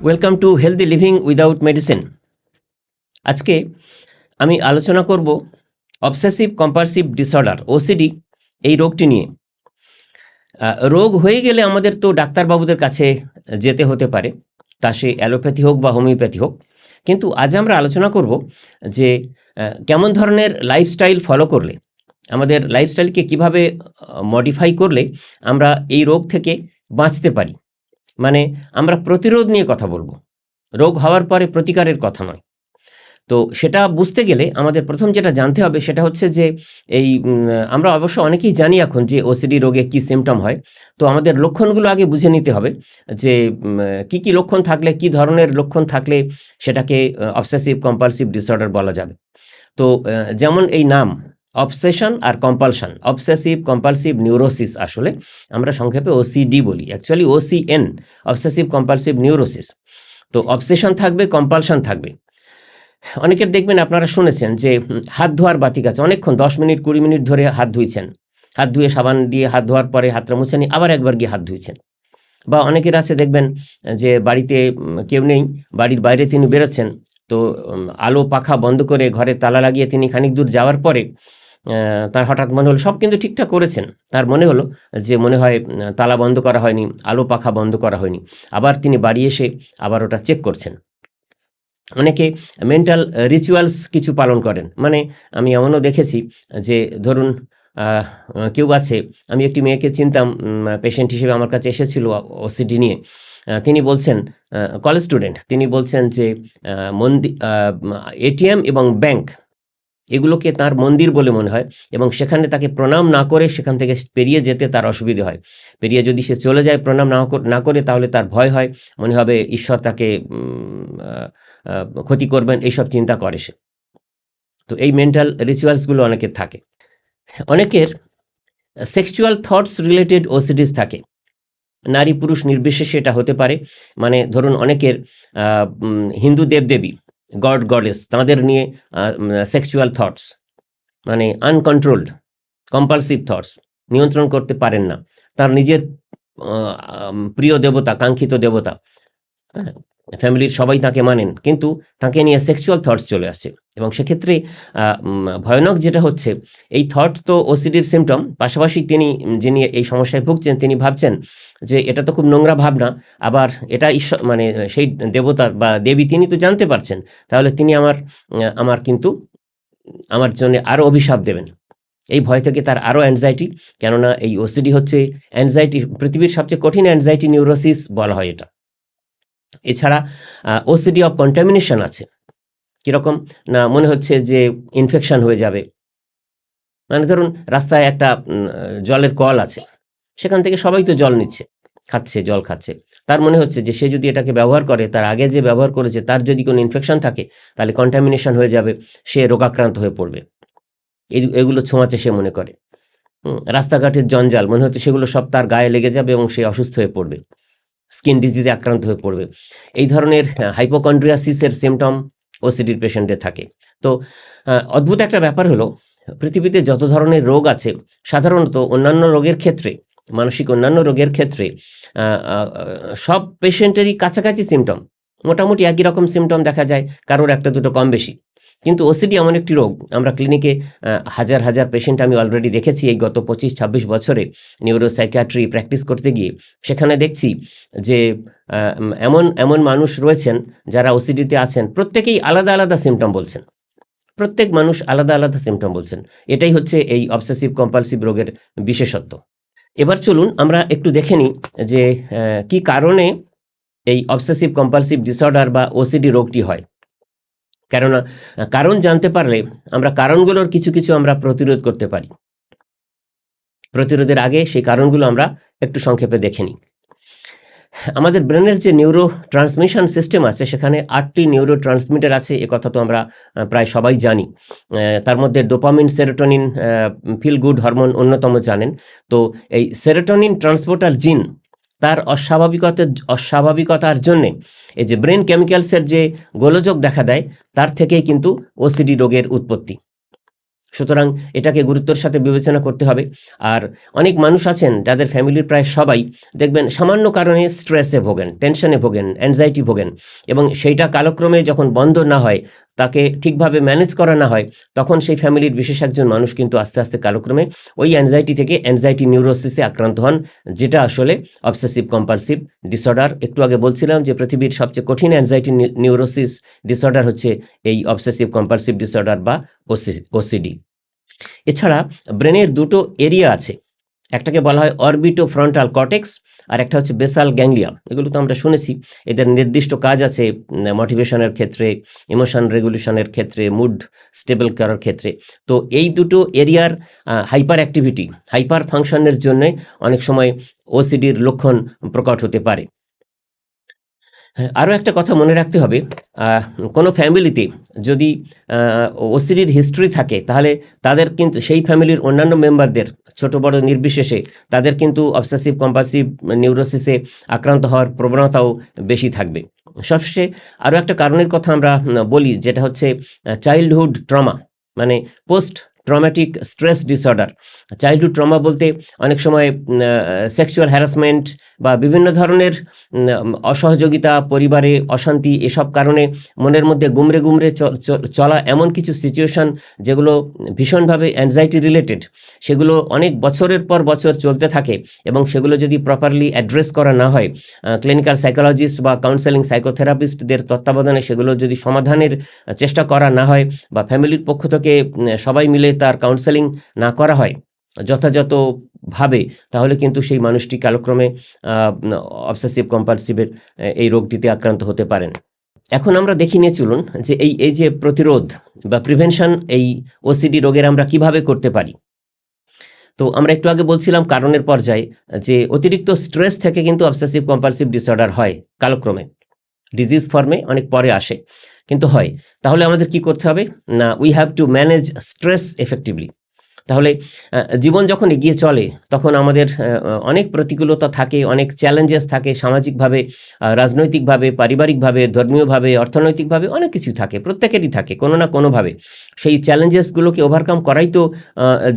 Welcome to healthy living without medicine আজকে আমি আলোচনা করব অবসেসিভ কম্পালসিভ ডিসঅর্ডার ওসিডি এই রোগটি নিয়ে। রোগ হয়ে গেলে আমাদের তো ডাক্তারবাবুদের কাছে যেতে হতে পারে, তা সে অ্যালোপ্যাথি হোক বা হোমিওপ্যাথি হোক। কিন্তু আজ আমরা আলোচনা করব যে কেমন ধরনের লাইফস্টাইল ফলো করলে, আমাদের লাইফস্টাইলকে কীভাবে মডিফাই করলে আমরা এই রোগ থেকে বাঁচতে পারি। মানে আমরা প্রতিরোধ নিয়ে কথা বলব। রোগ হওয়ার পরে প্রতিকারের কথা নয়। তো সেটা বুঝতে গেলে আমাদের প্রথম যেটা জানতে হবে সেটা হচ্ছে যে এই আমরা অবশ্য অনেকেই জানি এখন যে ওসিডি রোগে কি সিমটম হয়। তো আমাদের লক্ষণগুলো আগে বুঝে নিতে হবে যে কি কি লক্ষণ থাকলে, কি ধরনের লক্ষণ থাকলে সেটাকে অবসেসিভ কম্পালসিভ ডিসঅর্ডার বলা যাবে। তো যেমন এই নাম অবসেশন আর কম্পালশন অবসেসিভ কম্পালসিভ নিউরোসিস আসলে আমরা সংক্ষেপে ওসিডি বলি। Actually OCN obsessive compulsive neurosis তো অবসেশন থাকবে কম্পালশন থাকবে। অনেকের দেখবেন আপনারা শুনেছেন যে হাত ধোয়ার বাতিক আছে। অনেকক্ষণ, দশ মিনিট, কুড়ি মিনিট ধরে হাত ধুইছেন। হাত ধুয়ে সাবান দিয়ে হাত ধোয়ার পরে হাতটা মুছেনি আবার একবার গিয়ে হাত ধুইছেন। বা অনেকের আছে দেখবেন যে, বাড়িতে কেউ নেই, বাড়ির বাইরে তিনি বেরোচ্ছেন, তো আলো পাখা বন্ধ করে ঘরে তালা লাগিয়ে তিনি খানিক দূর যাওয়ার পরে তার হঠাৎ মনে হলো, সব কিন্তু ঠিকঠাক করেছেন। তার মনে হলো যে মনে হয় তালা বন্ধ করা হয়নি, আলো পাখা বন্ধ করা হয়নি। আবার তিনি বাড়ি এসে আবার ওটা চেক করছেন। অনেকে মেন্টাল রিচুয়ালস কিছু পালন করেন। মানে আমি এমনও দেখেছি যে ধরুন কেউ আছে, আমি একটি মেয়েকে চিনতাম পেশেন্ট হিসেবে আমার কাছে এসেছিল ওসিডি নিয়ে। তিনি বলছেন কলেজ স্টুডেন্ট তিনি বলছেন যে মন্দির এটিএম এবং ব্যাংক এগুলোকে তার মন্দির বলে মনে হয় এবং সেখানে তাকে প্রণাম না করে সেখান থেকে পেরিয়ে যেতে তার অসুবিধে হয়। পেরিয়ে যদি সে চলে যায় প্রণাম না কর- তাহলে তার ভয় হয়, মনে হবে ঈশ্বর তাকে ক্ষতি করবেন, এইসব চিন্তা করে সে। তো এই মেন্টাল রিচুয়ালসগুলো অনেকের থাকে। অনেকের সেক্সুয়াল থটস রিলেটেড ওসিডিস থাকে। নারী পুরুষ নির্বিশেষে এটা হতে পারে। মানে ধরুন অনেকের হিন্দু দেবদেবী গড গডেস তাঁদের নিয়ে সেক্সুয়াল থটস মানে আনকন্ট্রোলড কম্পালসিভ থটস নিয়ন্ত্রণ করতে পারেন না। তার নিজের প্রিয় দেবতা, কাঙ্ক্ষিত দেবতা হ্যাঁ। ফ্যামিলির সবাই তাকে মানেন। কিন্তু তাকে নিয়ে সেক্সুয়াল থটস চলে আসছে। এবং সেক্ষেত্রে ভয়ানক যেটা হচ্ছে, এই থট তো ওসিডির সিমটম পাশাপাশি তিনি, যিনি এই সমস্যায় ভুগছেন, তিনি ভাবছেন যে এটা তো খুব নোংরা ভাবনা। আবার এটা ঈশ্বর মানে সেই দেবতা বা দেবী তিনি তো জানতে পারছেন। তাহলে তিনি আমার আমার কিন্তু আমার জন্য আরও অভিশাপ দেবেন। এই ভয় থেকে তার আরও অ্যাংজাইটি কেননা এই ওসিডি হচ্ছে অ্যাংজাইটি পৃথিবীর সবচেয়ে কঠিন অ্যাংজাইটি নিউরোসিস বলা হয় এটা। এছাড়া ওসিডি অফ কন্টামিনেশন আছে। কীরকম? না, মনে হচ্ছে যে ইনফেকশন হয়ে যাবে। মানে ধরুন, রাস্তায় একটা জলের কল আছে। সেখান থেকে সবাই তো জল নিচ্ছে, খাচ্ছে, জল খাচ্ছে। তার মনে হচ্ছে যে সে যদি এটাকে ব্যবহার করে, তার আগে যে ব্যবহার করেছে, তার যদি কোনো ইনফেকশন থাকে, তাহলে কন্টামিনেশন হয়ে যাবে, সে রোগাক্রান্ত হয়ে পড়বে। এগুলো ছোঁয়াচে সে মনে করে। রাস্তাঘাটের জঞ্জাল, মনে হচ্ছে সেগুলো সব তার গায়ে লেগে যাবে এবং সে অসুস্থ হয়ে পড়বে। স্কিন ডিজিজে আক্রান্ত হয়ে পড়বে। এই ধরনের হাইপোকন্ড্রিয়াসিসের সিমটম ওসিডির পেশেন্টে থাকে। তো অদ্ভুত একটা ব্যাপার হলো, পৃথিবীতে যত ধরনের রোগ আছে, সাধারণত অন্যান্য রোগের ক্ষেত্রে, মানসিক অন্যান্য রোগের ক্ষেত্রে সব পেশেন্টেরই কাছাকাছি সিমটম মোটামুটি একই রকম সিমটম দেখা যায়, কারোর একটা দুটো কম বেশি। কিন্তু ওসিডি এমন একটি রোগ, আমরা ক্লিনিকে হাজার হাজার পেশেন্ট আমি অলরেডি দেখেছি এই গত পঁচিশ ছাব্বিশ বছরে নিউরোসাইকিয়াট্রি প্র্যাকটিস করতে গিয়ে। সেখানে দেখছি যে এমন এমন মানুষ রয়েছেন যারা ওসিডিতে আছেন, প্রত্যেকেই আলাদা আলাদা সিমটম বলছেন। প্রত্যেক মানুষ আলাদা আলাদা সিমটম বলছেন। এটাই হচ্ছে এই অবসেসিভ কম্পালসিভ রোগের বিশেষত্ব। এবার চলুন আমরা একটু দেখে নিই যে কি কারণে এই অবসেসিভ কম্পালসিভ ডিসঅর্ডার বা ওসিডি রোগটি হয়। কেননা কারণ জানতে পারলে আমরা কারণগুলোর কিছু কিছু আমরা প্রতিরোধ করতে পারি। প্রতিরোধের আগে সেই কারণগুলো আমরা একটু সংক্ষেপে দেখে নিই। আমাদের ব্রেনের যে নিউরো ট্রান্সমিশন সিস্টেম আছে, সেখানে আটটি নিউরো ট্রান্সমিটার আছে, এ কথা তো আমরা প্রায় সবাই জানি। তার মধ্যে dopamine, serotonin feel good hormone অন্যতম জানেন। তো এই সেরোটোনিন ট্রান্সপোর্টার জিন তার অস্বাভাবিকতা অস্বাভাবিকতার জন্যে এই যে ব্রেন কেমিক্যালসের যে গোলযোগ দেখা দেয়, তার থেকেই কিন্তু ওসিডি রোগের উৎপত্তি। সুতরাং এটাকে গুরুত্বের সাথে বিবেচনা করতে হবে। আর অনেক মানুষ আছেন, যাদের ফ্যামিলির প্রায় সবাই দেখবেন সামান্য কারণে স্ট্রেসে ভোগেন টেনশনে ভোগেন অ্যাংজাইটি ভোগেন এবং সেইটা কালক্রমে যখন বন্ধ না হয় তাকে ঠিকভাবে ম্যানেজ করা না হয়, তখন সেই ফ্যামিলির বিশেষ একজন মানুষ কিন্তু আস্তে আস্তে কালক্রমে ওই অ্যাংজাইটি থেকে অ্যাংজাইটি নিউরোসিসে আক্রান্ত হন, যেটা আসলে অবসেসিভ কম্পালসিভ ডিসঅর্ডার একটু আগে বলছিলাম যে পৃথিবীর সবচেয়ে কঠিন অ্যাংজাইটি নিউরোসিস ডিসঅর্ডার হচ্ছে এই অবসেসিভ কম্পালসিভ ডিসঅর্ডার বা ওসিডি এছাড়া ব্রেনের দুটো এরিয়া আছে একটাকে বলা হয় অরবিটো ফ্রন্টাল কটেক্স আর একটা হচ্ছে বেসাল গ্যাংলিয়া। এগুলো তো আমরা শুনেছি। এদের নির্দিষ্ট কাজ আছে মোটিভেশনের ক্ষেত্রে ইমোশন রেগুলেশনের ক্ষেত্রে মুড স্টেবল করার ক্ষেত্রে। তো এই দুটো এরিয়ার হাইপার অ্যাক্টিভিটি হাইপার ফাংশনের জন্য অনেক সময় ওসিডির লক্ষণ প্রকট হতে পারে। আরও একটা কথা মনে রাখতে হবে কোনো ফ্যামিলিতে যদি ওসিডির হিস্ট্রি থাকে, তাহলে তাদের কিন্তু, সেই ফ্যামিলির অন্যান্য মেম্বারদের ছোট, বড়, নির্বিশেষে তাদের কিন্তু অবসেসিভ কম্পালসিভ নিউরোসিসে আক্রান্ত হওয়ার প্রবণতাও বেশি থাকবে। সবশেষে আরও একটা কারণের কথা আমরা বলি, যেটা হচ্ছে চাইল্ডহুড ট্রমা মানে post traumatic stress disorder childhood trauma বলতে অনেক সময় সেক্সুয়াল হ্যারাসমেন্ট বা বিভিন্ন ধরনের অসহযোগিতা, পরিবারে অশান্তি এসব কারণে মনের মধ্যে গুমরে গুমরে চলা এমন কিছু সিচুয়েশন যেগুলো ভীষণভাবে অ্যাংজাইটি রিলেটেড সেগুলো অনেক বছরের পর বছর চলতে থাকে এবং সেগুলো যদি প্রপারলি অ্যাড্রেস করা না হয় ক্লিনিক্যাল সাইকোলজিস্ট বা কাউন্সেলিং সাইকোথেরাপিস্টদের তত্ত্বাবধানে সেগুলো যদি সমাধানের চেষ্টা করা না হয় বা ফ্যামিলির পক্ষ থেকে সবাই মিলে তার কাউন্সেলিং না করা হয় যথাযথভাবে তাহলে কিন্তু সেই মানুষটি কালক্রমে অবসেসিভ কম্পালসিভের এই রোগটিতে আক্রান্ত হতে পারেন। এখন আমরা দেখি নিয়ে চলুন যে এই এই যে প্রতিরোধ বা প্রিভেনশন এই ওসিডি রোগের আমরা কীভাবে করতে পারি। তো আমরা একটু আগে বলছিলাম কারণের পর্যায়ে যে অতিরিক্ত স্ট্রেস থেকে কিন্তু অবসেসিভ কম্পালসিভ ডিসঅর্ডার হয় কালক্রমে। ডিজিজ ফর্মে অনেক পরে আসে। কিন্তু হয়। তাহলে আমাদের কি করতে হবে? না we have to manage stress effectively তাহলে জীবন যখন এগিয়ে চলে, তখন আমাদের অনেক প্রতিকূলতা থাকে, অনেক চ্যালেঞ্জেস থাকে সামাজিকভাবে রাজনৈতিকভাবে, পারিবারিকভাবে, ধর্মীয়ভাবে, অর্থনৈতিকভাবে অনেক কিছু থাকে, প্রত্যেকেরই থাকে, কোনো না কোনোভাবে। সেই চ্যালেঞ্জেসগুলোকে ওভারকাম করাই তো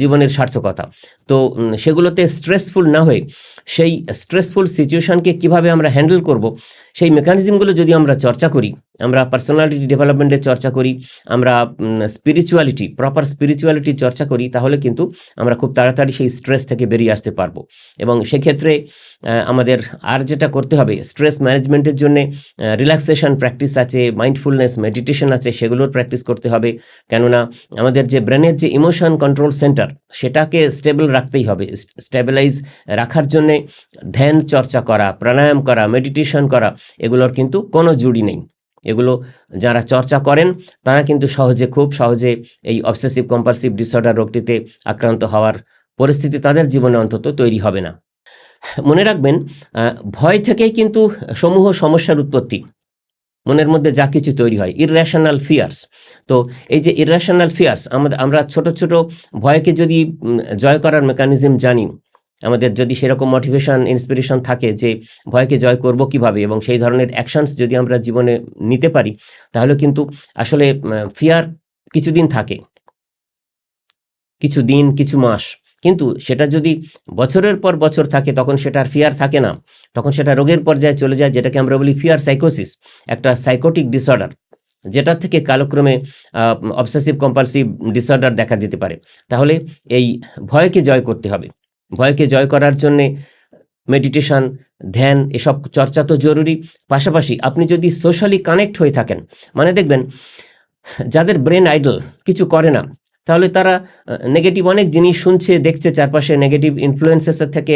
জীবনের সার্থকতা। তো সেগুলোতে স্ট্রেসফুল না হয়ে, সেই স্ট্রেসফুল সিচুয়েশনকে কীভাবে আমরা হ্যান্ডেল করব, সেই মেকানিজমগুলো যদি আমরা চর্চা করি আমরা পার্সোনালিটি ডেভেলপমেন্টের চর্চা করি, আমরা স্পিরিচুয়ালিটি প্রপার স্পিরিচুয়ালিটি চর্চা করি, তাহলে কিন্তু আমরা খুব তাড়াতাড়ি সেই স্ট্রেস থেকে বেরিয়ে আসতে পারব। এবং সেক্ষেত্রে আমাদের আর যেটা করতে হবে স্ট্রেস ম্যানেজমেন্টের জন্য রিল্যাক্সেশন প্র্যাকটিস আছে মাইন্ডফুলনেস মেডিটেশন আছে, সেগুলোর প্র্যাকটিস করতে হবে। কেননা, আমাদের যে ব্রেনের যে ইমোশন কন্ট্রোল সেন্টার সেটাকে স্টেবল রাখতেই হবে। স্টেবিলাইজ রাখার জন্যে ধ্যান চর্চা করা, প্রাণায়াম করা মেডিটেশন করা, এগুলোর কিন্তু কোনো জুড়ি নেই। এগুলো যারা চর্চা করেন, তারা কিন্তু সহজে, খুব সহজে এই অবসেসিভ কম্পালসিভ ডিসঅর্ডার রোগটিতে আক্রান্ত হওয়ার পরিস্থিতি তাদের জীবনে অন্তত তৈরি হবে না। মনে রাখবেন ভয় থেকেই কিন্তু সমূহ সমস্যার উৎপত্তি। মনের মধ্যে যা কিছু তৈরি হয় ইররেশনাল ফিয়ার্স তো এই যে ইররেশনাল ফিয়ার্স আমাদের আমরা ছোট ছোট ভয়কে যদি জয় করার মেকানিজম জানি আমাদের যদি সেরকম মোটিভেশন ইন্সপিরেশন থাকে যে ভয়কে জয় করব কীভাবে এবং সেই ধরনের অ্যাকশনস যদি আমরা জীবনে নিতে পারি, তাহলে কিন্তু আসলে ফিয়ার কিছুদিন থাকে। কিছু দিন কিছু মাস। কিন্তু সেটা যদি বছরের পর বছর থাকে, তখন সেটার ফিয়ার থাকে না। তখন সেটা রোগের পর্যায়ে চলে যায়, যেটাকে আমরা বলি ফিয়ার সাইকোসিস একটা সাইকোটিক ডিসঅর্ডার যেটা থেকে কালক্রমে অবসেসিভ কম্পালসিভ ডিসঅর্ডার দেখা দিতে পারে। তাহলে এই ভয়কে জয় করতে হবে। ভয়কে জয় করার জন্যে মেডিটেশন ধ্যান, এসব চর্চা তো জরুরি। পাশাপাশি আপনি যদি সোশ্যালি কানেক্ট হয়ে থাকেন মানে দেখবেন, যাদের ব্রেন আইডল কিছু করে না, তাহলে তারা নেগেটিভ অনেক জিনিস শুনছে, দেখছে, চারপাশে নেগেটিভ ইনফ্লুয়েন্সেসের থেকে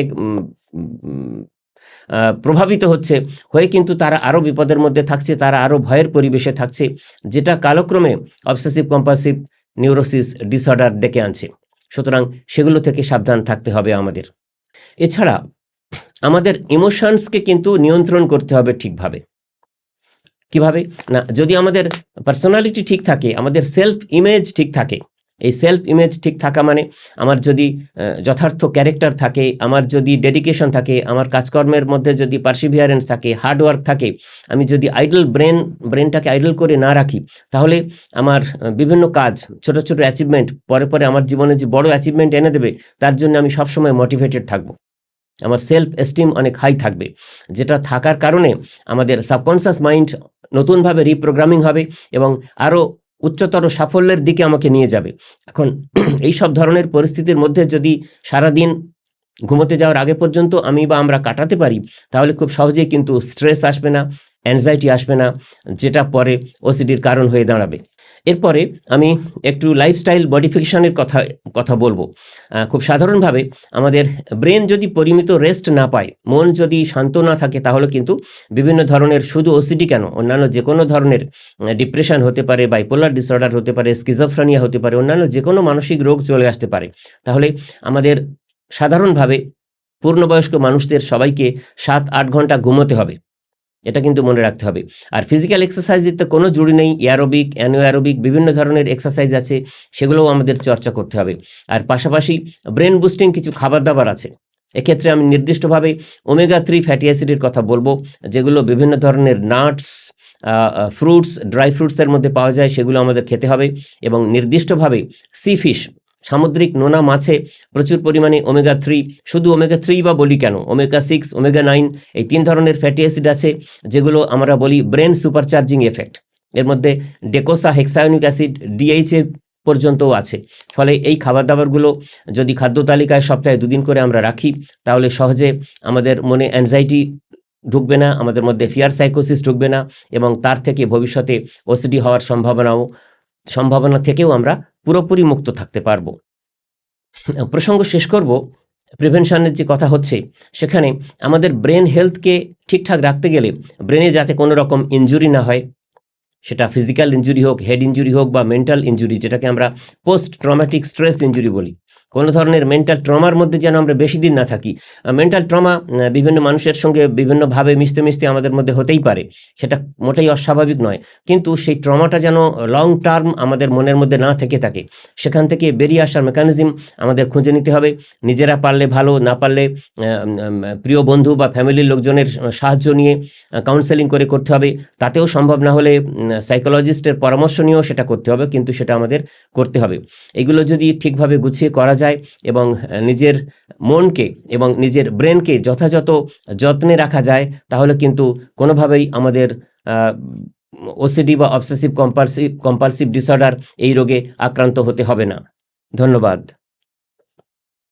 প্রভাবিত হচ্ছে, হয়ে কিন্তু তারা আরও বিপদের মধ্যে থাকছে, তারা আরও ভয়ের পরিবেশে থাকছে, যেটা কালক্রমে অবসেসিভ কম্পালসিভ নিউরোসিস ডিসঅর্ডার ডেকে আনছে। সুতরাং সেগুলো থেকে সাবধান থাকতে হবে আমাদের। এছাড়া আমাদের ইমোশনসকে কিন্তু নিয়ন্ত্রণ করতে হবে ঠিকভাবে। কীভাবে? না, যদি আমাদের পার্সোনালিটি ঠিক থাকে, আমাদের সেলফ ইমেজ ঠিক থাকে এই সেলফ ইমেজ ঠিক থাকা মানে আমার যদি যথার্থ ক্যারেক্টার থাকে, আমার যদি ডেডিকেশন থাকে, আমার কাজকর্মের মধ্যে যদি পার্সিভিয়ারেন্স থাকে হার্ডওয়ার্ক থাকে, আমি যদি আইডল ব্রেন ব্রেনটাকে আইডল করে না রাখি, তাহলে আমার বিভিন্ন কাজ, ছোট ছোট অ্যাচিভমেন্ট পরে পরে আমার জীবনে যে বড় অ্যাচিভমেন্ট এনে দেবে, তার জন্য আমি সবসময় মোটিভেটেড থাকব। আমার সেলফ এস্টিম অনেক হাই থাকবে। যেটা থাকার কারণে আমাদের সাবকনসিয়াস মাইন্ড নতুনভাবে রিপ্রোগ্রামিং হবে এবং আরও উচ্চতর সাফল্যের দিকে আমাকে নিয়ে যাবে। এখন এই সব ধরনের পরিস্থিতির মধ্যে যদি সারাদিন ঘুমোতে যাওয়ার আগে পর্যন্ত আমি বা আমরা কাটাতে পারি, তাহলে খুব সহজেই কিন্তু স্ট্রেস আসবে না অ্যাংজাইটি আসবে না, যেটা পরে ওসিডির কারণ হয়ে দাঁড়াবে। এরপরে আমি একটু লাইফস্টাইল মডিফিকেশনের কথা কথা বলব। খুব সাধারণভাবে আমাদের ব্রেন যদি পরিমিত রেস্ট না পায়, মন যদি শান্ত না থাকে, তাহলে কিন্তু বিভিন্ন ধরনের শুধু ওসিডি কেন? অন্যান্য যে কোনো ধরনের ডিপ্রেশন হতে পারে বাইপোলার ডিসঅর্ডার হতে পারে স্কিজোফ্রেনিয়া হতে পারে, অন্যান্য যে কোনো মানসিক রোগ চলে আসতে পারে। তাহলে আমাদের সাধারণভাবে পূর্ণবয়স্ক মানুষদের সবাইকে সাত আট ঘণ্টা ঘুমোতে হবে। এটা কিন্তু মনে রাখতে হবে। আর ফিজিক্যাল এক্সারসাইজের তো কোনো জুড়ি নেই। অ্যারোবিক অ্যানোঅ্যারোবিক বিভিন্ন ধরনের এক্সারসাইজ আছে, সেগুলোও আমাদের চর্চা করতে হবে। আর পাশাপাশি ব্রেন বুস্টিং কিছু খাবার দাবার আছে। এক্ষেত্রে আমি নির্দিষ্টভাবে ওমেগা থ্রি ফ্যাটি অ্যাসিডের কথা বলব, যেগুলো বিভিন্ন ধরনের নাটস ফ্রুটস ড্রাই ফ্রুটসের মধ্যে পাওয়া যায়, সেগুলো আমাদের খেতে হবে এবং নির্দিষ্টভাবে সি ফিশ সামুদ্রিক নোনা মাছে প্রচুর পরিমাণে ওমেগা থ্রি শুধু ওমেগা থ্রি বা বলি কেন? ওমেগা সিক্স ওমেগা নাইন এই তিন ধরনের ফ্যাটি অ্যাসিড আছে, যেগুলো আমরা বলি ব্রেন সুপারচার্জিং এফেক্ট এর মধ্যে ডেকোসা হেক্সায়নিক অ্যাসিড ডিএইচএ পর্যন্তও আছে। ফলে এই খাবার দাবারগুলো যদি খাদ্য তালিকায় সপ্তাহে দুদিন করে আমরা রাখি, তাহলে সহজে আমাদের মনে অ্যাংজাইটি ঢুকবে না, আমাদের মধ্যে ফিয়ার সাইকোসিস ঢুকবে না, এবং তার থেকে ভবিষ্যতে ওসিডি হওয়ার সম্ভাবনাও সম্ভাবনা থেকেও আমরা পুরোপুরি মুক্ত থাকতে পারব। প্রসঙ্গ শেষ করব, প্রিভেনশনের যে কথা হচ্ছে, সেখানে আমাদের ব্রেন হেলথকে ঠিকঠাক রাখতে গেলে ব্রেনে যাতে কোনো রকম ইঞ্জুরি না হয়, সেটা ফিজিক্যাল ইঞ্জুরি হোক, হেড ইঞ্জুরি হোক বা মেন্টাল ইঞ্জুরি যেটাকে আমরা পোস্ট ট্রমাটিক স্ট্রেস ইঞ্জুরি বলি কোনো ধরনের মেন্টাল ট্রমার মধ্যে যেন আমরা বেশি দিন না থাকি। মেন্টাল ট্রমা বিভিন্ন মানুষের সঙ্গে বিভিন্নভাবে মিশতে মিশতে আমাদের মধ্যে হতেই পারে। সেটা মোটেই অস্বাভাবিক নয়। কিন্তু সেই ট্রমাটা যেন লং টার্ম আমাদের মনের মধ্যে না থেকে থাকে। সেখান থেকে বেরিয়ে আসার মেকানিজম আমাদের খুঁজে নিতে হবে। নিজেরা পারলে ভালো, না পারলে প্রিয় বন্ধু বা ফ্যামিলির লোকজনের সাহায্য নিয়ে কাউন্সেলিং করে করতে হবে। তাতেও সম্ভব না হলে সাইকোলজিস্টের পরামর্শ নিয়েও সেটা করতে হবে। কিন্তু সেটা আমাদের করতে হবে। এগুলো যদি ঠিকভাবে গুছিয়ে করা যায় এবং নিজের মনকে এবং নিজের ব্রেনকে যথাযথ যত্নে রাখা যায়, তাহলে কিন্তু কোনোভাবেই আমাদের ওসিডি বা অবসেসিভ কম্পালসিভ কম্পালসিভ ডিসঅর্ডার এই রোগে আক্রান্ত হতে হবে না। ধন্যবাদ।